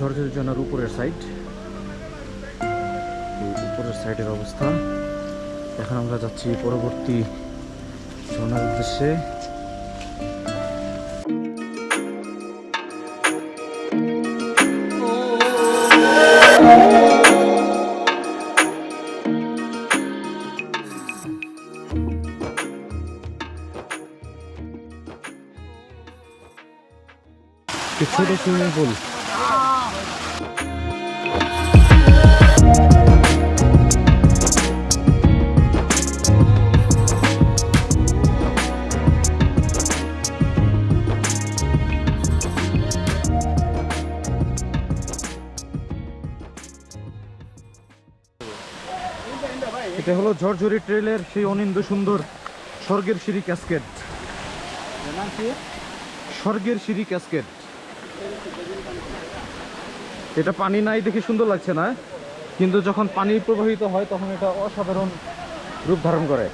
ঝরঝরি ঝর্ণার উপরের সাইড উপরের সাইডের অবস্থা। এখন আমরা যাচ্ছি পরবর্তী ঝর্ণার উদ্দেশ্যে। ছোট সুইমিং পুল এটা হলো ঝরঝরি ট্রেলের সেই অনিন্দ সুন্দর স্বর্গের সিঁড়ি ক্যাসকেট স্বর্গের সিঁড়ি ক্যাসকেট এটা পানি নাই দেখে সুন্দর লাগছে না কিন্তু যখন পানি প্রবাহিত হয় তখন এটা অসাধারণ রূপ ধারণ করে।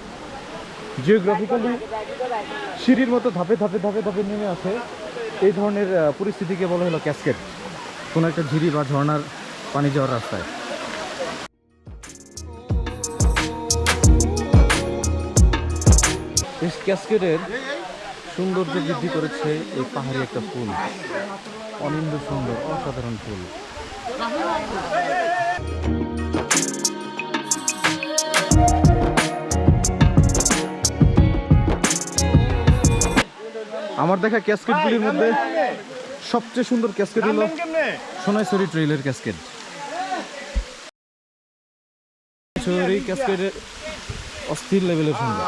জিওগ্রাফিক্যালি সিঁড়ির মতো ধাপে ধাপে ধাপে ধাপে নেমে আসে। এই ধরনের পরিস্থিতিকে বলা হলো ক্যাসকেট কোনো একটা ঝিরি বা ঝর্ণার পানি যাওয়ার রাস্তায়। এই ক্যাসকেটের সৌন্দর্য বৃদ্ধি করেছে এই পাহাড়ি একটা ফুল। অনিন্দ সুন্দর অসাধারণ ফুল। আমার দেখা ক্যাসকেটগুলির মধ্যে সবচেয়ে সুন্দর ক্যাসকেট হলো সোনাইছড়ি ট্রেইলের ক্যাসকেট সোনাইছড়ি ক্যাসকেটের অস্থির লেভেলের সুন্দর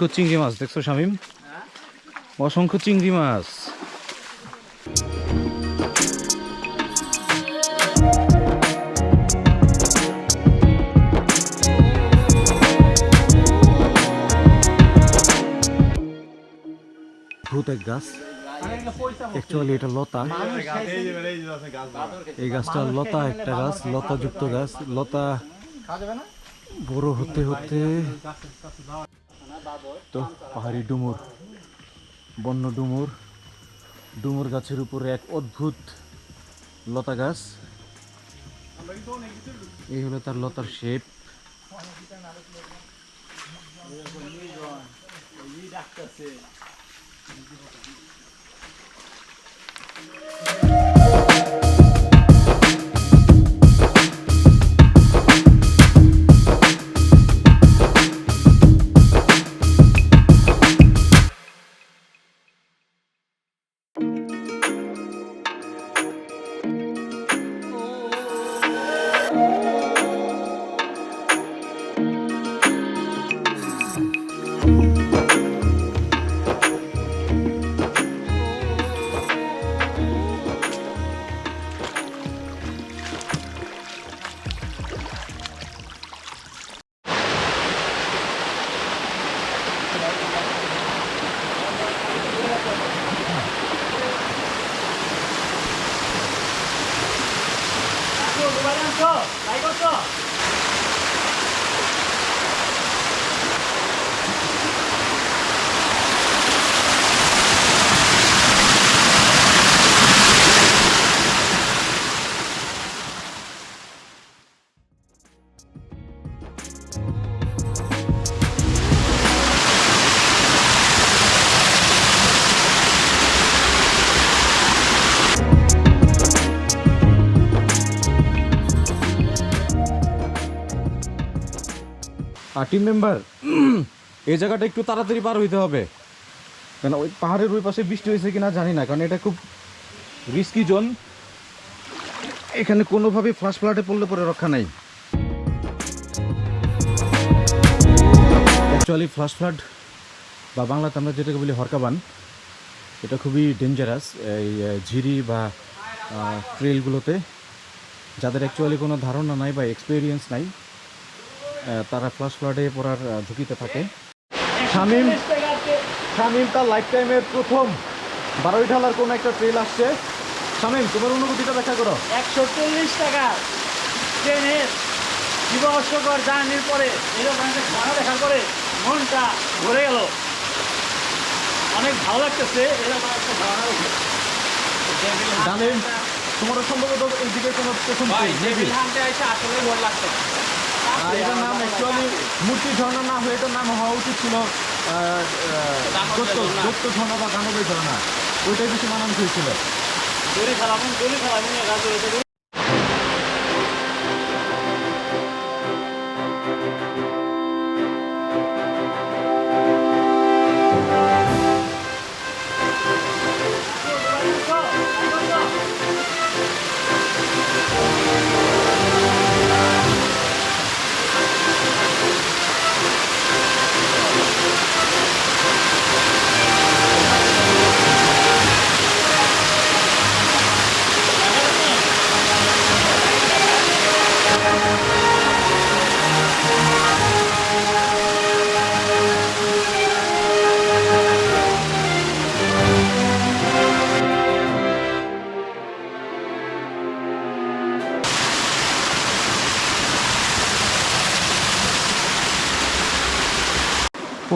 অসংখ্য চিংড়ি মাছ, দেখছ শামিম? অসংখ্য চিংড়ি মাছ। ভূত এক গাছ। অ্যাকচুয়ালি এটা লতা। এই গাছটা লতা একটা গাছ, লতাযুক্ত গাছ। লতা বড় হতে হতে তো পাহাড়ি ডুমুর, বন্য ডুমুর ডুমুর গাছের উপরে এক অদ্ভুত লতা গাছ। এই হলো তার লতার শেপ। ডাক্তার りましょう最 আর টিম মেম্বার এই জায়গাটা একটু তাড়াতাড়ি পার হইতে হবে। কেন, ওই পাহাড়ের ওই পাশে বৃষ্টি হয়েছে কিনা জানি না, কারণ এটা খুব রিস্কি জোন এখানে কোনোভাবেই ফ্লাশ ফ্লাডে পড়লে পরে রক্ষা নাই। অ্যাকচুয়ালি ফ্লাশ ফ্লাড বা বাংলাতে আমরা যেটাকে বলি হরকাবান, এটা খুবই ডেঞ্জারাস এই ঝিরি বা ট্রেলগুলোতে যাদের অ্যাকচুয়ালি কোনো ধারণা নাই বা এক্সপিরিয়েন্স নাই তারা ফ্লাশ ফ্লাডে পড়ার ঝুঁকিতে থাকে। শামিম শামিম তার লাইফ টাইমের প্রথম বারোই ঢালার কোনো একটা ট্রেল আসছে। শামিম তোমার অনুভূতিটা ব্যাখ্যা করো। একশো চল্লিশ টাকা ট্রেনের বিভৎসকর জার্নির পরে এরকম একটা খানা দেখার পরে মনটা ভরে গেল। অনেক ভালো লাগতেছে এরকম একটা ধারণা জানেন তোমার সম্ভবত এইদিকে কোনো হান্টে আসলে ভোর লাগতো এটার নাম অ্যাকচুয়ালি মূর্তি ঝর্ণা না হয়ে এটার নাম হওয়া উচিত ছিল দত্ত ঝর্ণা। বা দানবের ঝর্ণা ওইটাই বেশি মানান হয়েছিল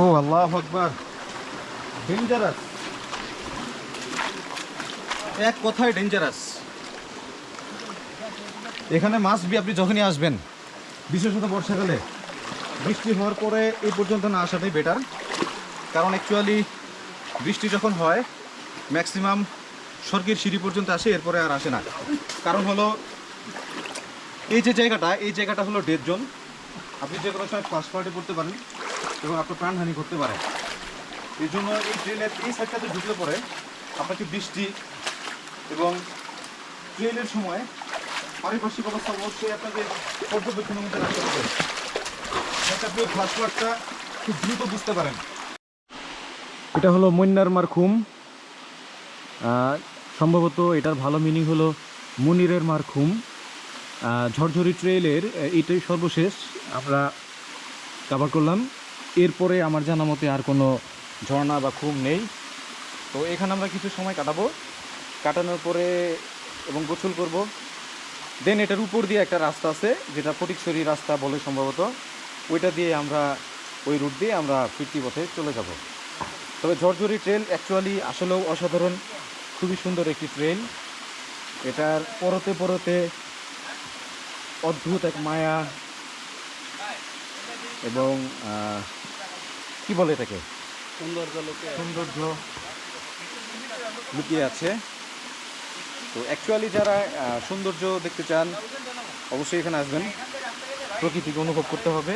ও, আল্লাহ আকবার। ডেঞ্জারাস এক কথায় ডেঞ্জারাস এখানে মাছ বি আপনি যখনই আসবেন, বিশেষত বর্ষাকালে, বৃষ্টি হওয়ার পরে এই পর্যন্ত না আসাটাই বেটার কারণ অ্যাকচুয়ালি বৃষ্টি যখন হয় ম্যাক্সিমাম স্বর্গের সিঁড়ি পর্যন্ত আসে, এরপরে আর আসে না। কারণ হলো, এই যে জায়গাটা, এই জায়গাটা হলো ডেড জোন আপনি যে কোনো সময় ফার্স্ট পার্টে পড়তে পারেন। এবং আপনার প্রাণহানি করতে পারে। এই জন্য এই ট্রেনের এই সাইডটাতে ঢুকলে পরে আপনাকে বৃষ্টি এবং ট্রেনের সময় পারিপার্শ্বিক অবস্থা অবশ্যই আপনাকে পর্যবেক্ষণের মধ্যে রাখতে হবে। যাতে আপনি ফ্লাশ খুব দ্রুত বুঝতে পারেন। এটা হলো মন্যার মারখুম। সম্ভবত এটার ভালো মিনিং হলো মুনিরের মারখুম। ঝরঝরি ট্রেলের এটাই সর্বশেষ। আমরা কাভার করলাম। এরপরে আমার জানা মতে আর কোনো ঝর্ণা বা খুব নেই। তো এখানে আমরা কিছু সময় কাটাবো। কাটানোর পরে এবং গোসল করব। দেন এটার উপর দিয়ে একটা রাস্তা আছে, যেটা ফটিকছড়ি রাস্তা বলে সম্ভবত। ওইটা দিয়ে আমরা ওই রুট দিয়ে আমরা ফিরতি পথে চলে যাব। তবে ঝরঝরি ট্রেল অ্যাকচুয়ালি আসলেও অসাধারণ। খুবই সুন্দর একটি ট্রেল এটার পরতে পরতে অদ্ভুত এক মায়া এবং কি বলে এটাকে? সৌন্দর্য সৌন্দর্য লুকিয়ে আছে। তো অ্যাকচুয়ালি যারা সৌন্দর্য দেখতে চান অবশ্যই এখানে আসবেন। প্রকৃতিকে অনুভব করতে হবে।